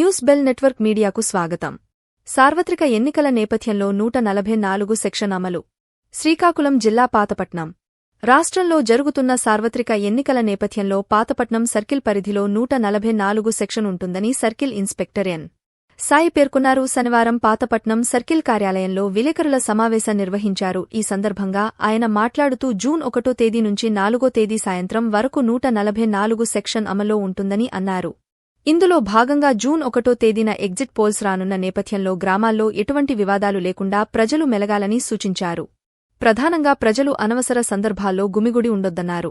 News bell network మీడియాకు స్వాగతం. సార్వత్రిక ఎన్నికల నేపథ్యంలో నూట నలభై నాలుగు సెక్షన్ అమలు. శ్రీకాకుళం జిల్లా పాతపట్నం. రాష్ట్రంలో జరుగుతున్న సార్వత్రిక ఎన్నికల నేపథ్యంలో పాతపట్నం సర్కిల్ పరిధిలో నూట నలభై నాలుగు సెక్షన్ ఉంటుందని సర్కిల్ ఇన్స్పెక్టర్ ఎన్. సాయి పేర్కొన్నారు. శనివారం పాతపట్నం సర్కిల్ కార్యాలయంలో విలేకరుల సమావేశం నిర్వహించారు. ఈ సందర్భంగా ఆయన మాట్లాడుతూ జూన్ ఒకటో తేదీ నుంచి నాలుగో తేదీ సాయంత్రం వరకు నూట నలభై నాలుగు సెక్షన్ అమల్లో ఉంటుందని అన్నారు. ఇందులో భాగంగా జూన్ ఒకటో తేదీన ఎగ్జిట్ పోల్స్ రానున్న నేపథ్యంలో గ్రామాల్లో ఎటువంటి వివాదాలు లేకుండా ప్రజలు మెలగాలని సూచించారు. ప్రధానంగా ప్రజలు అనవసర సందర్భాల్లో గుమిగుడి ఉండొద్దన్నారు.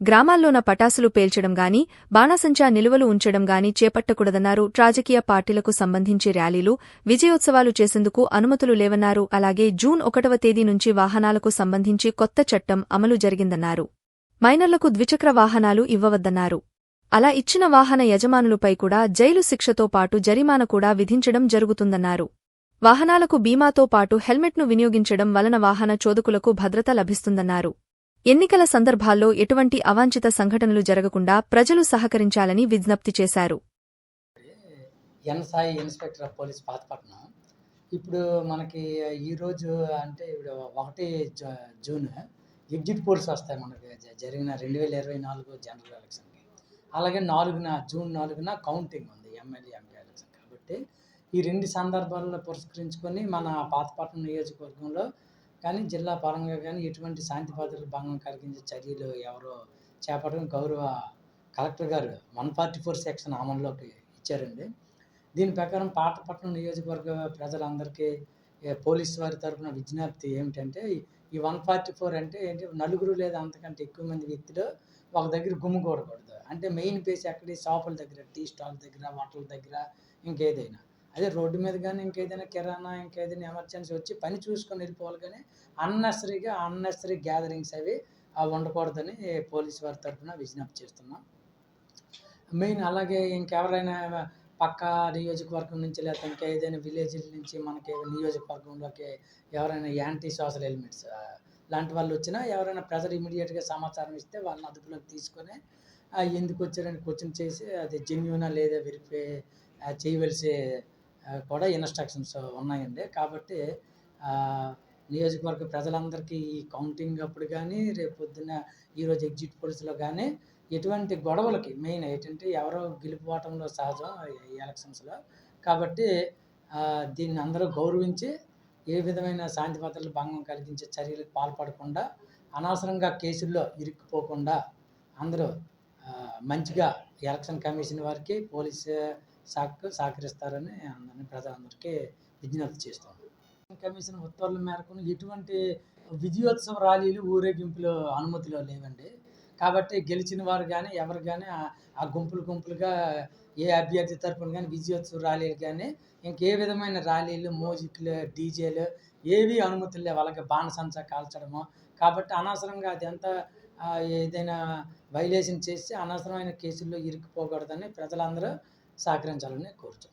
గ్రామాల్లోన పటాసులు పేల్చడం గాని బాణాసంచా నిలువలు ఉంచడం గాని చేపట్టకూడదన్నారు రాజకీయ పార్టీలకు సంబంధించి ర్యాలీలు విజయోత్సవాలు చేసేందుకు అనుమతులు లేవన్నారు. అలాగే జూన్ ఒకటవ తేదీ నుంచి వాహనాలకు సంబంధించి కొత్త చట్టం అమలు జరిగిందన్నారు. మైనర్లకు ద్విచక్ర వాహనాలు ఇవ్వవద్దన్నారు. అలా ఇచ్చిన వాహన యజమానులపై కూడా జైలు శిక్షతో పాటు జరిమానా కూడా విధించడం జరుగుతుందన్నారు. వాహనాలకు బీమాతో పాటు హెల్మెట్ను వినియోగించడం వలన వాహన చోదకులకు భద్రత లభిస్తుందన్నారు. ఎన్నికల సందర్భాల్లో ఎటువంటి అవాంఛిత సంఘటనలు జరగకుండా ప్రజలు సహకరించాలని విజ్ఞప్తి చేశారు. N Sai inspector of police Pathapatnam. ఇప్పుడు మనకి ఈరోజు అంటే ఇప్పుడు ఒకటి జూన్ ఎగ్జిట్ పోల్స్ వస్తాయి మనకి. జరిగిన రెండు వేల ఇరవై నాలుగు జనరల్ ఎలక్షన్. అలాగే నాలుగున జూన్ నాలుగున కౌంటింగ్ ఉంది ఎమ్మెల్యే ఎంపీ ఎలక్షన్. కాబట్టి ఈ రెండు సందర్భాలను పురస్కరించుకొని మన పాతపట్నం నియోజకవర్గంలో కానీ జిల్లా పరంగా కానీ ఎటువంటి శాంతి భద్రతలు భంగం కలిగించే చర్యలు ఎవరో చేపట్టడం గౌరవ కలెక్టర్ గారు వన్ ఫార్టీ ఫోర్ సెక్షన్ అమల్లోకి ఇచ్చారండి. దీని ప్రకారం పాతపట్నం నియోజకవర్గ ప్రజలందరికీ పోలీస్ వారి తరపున విజ్ఞప్తి ఏమిటంటే ఈ- వన్ ఫార్టీ ఫోర్ అంటే ఏంటి నలుగురు లేదా అంతకంటే ఎక్కువ మంది వ్యక్తులు ఒక దగ్గర గుమ్ముకూడకూడదు అంటే మెయిన్ ప్లేస్ ఎక్కడ? షాపుల దగ్గర టీ స్టాల్ దగ్గర హోటల్ దగ్గర ఇంకేదైనా. అదే రోడ్డు మీద కానీ ఇంకేదైనా కిరాణా ఇంకేదైనా ఎమర్జెన్సీ వచ్చి పని చూసుకొని వెళ్ళిపోవాలి కానీ అన్నెసరీగా అన్నెసరీ గ్యాదరింగ్స్ అవి ఉండకూడదని పోలీస్ వారి తరపున విజ్ఞప్తి చేస్తున్నాం. మెయిన్ అలాగే ఇంకెవరైనా పక్క నియోజకవర్గం నుంచి లేకపోతే ఇంకా ఏదైనా విలేజ్ నుంచి మనకి నియోజకవర్గంలోకి ఎవరైనా యాంటీ సోషల్ ఎలిమెంట్స్ లాంటి వాళ్ళు వచ్చినా ఎవరైనా ప్రజలు ఇమీడియట్గా సమాచారం ఇస్తే వాళ్ళని అదుపులోకి తీసుకొని ఎందుకు వచ్చారని క్వశ్చన్ చేసి అది జెన్యునా లేదా వెరిఫై చేయవలసి కూడా ఇన్స్ట్రక్షన్స్ ఉన్నాయండి. కాబట్టి నియోజకవర్గ ప్రజలందరికీ ఈ కౌంటింగ్ అప్పుడు కానీ రేపు పొద్దున్న ఈరోజు ఎగ్జిట్ పోల్స్లో కానీ ఎటువంటి గొడవలకి మెయిన్ ఏంటంటే ఎవరో గెలుపుకోవటంలో సహజం ఈ ఎలక్షన్స్లో కాబట్టి దీన్ని అందరూ గౌరవించి ఏ విధమైన శాంతి భద్రతలు భంగం కలిగించే చర్యలకు పాల్పడకుండా అనవసరంగా కేసుల్లో ఇరుక్కుపోకుండా అందరూ మంచిగా ఎలక్షన్ కమిషన్ వారికి పోలీస్ శాఖకు సహకరిస్తారని అందరినీ ప్రజలందరికీ విజ్ఞప్తి చేస్తాం కమిషన్ ఉత్తర్వుల మేరకు ఎటువంటి విజయోత్సవ ర్యాలీలు ఊరేగింపులు అనుమతిలో లేవండి. కాబట్టి గెలిచిన వారు కానీ ఎవరు కానీ ఆ- గుంపులు గుంపులుగా ఏ అభ్యర్థి తరపున కానీ విజయోత్సవ ర్యాలీలు కానీ ఇంకే విధమైన ర్యాలీలు మ్యూజిక్లు డీజేలు ఏవి అనుమతులు లేవు. అలాగే బాణసంచ కాల్చడము. కాబట్టి అనవసరంగా అది ఎంత ఏదైనా వైలేషన్ చేస్తే అనవసరమైన కేసుల్లో ఇరుక్కుపోకూడదని ప్రజలందరూ సహకరించాలని కోరుతున్నాను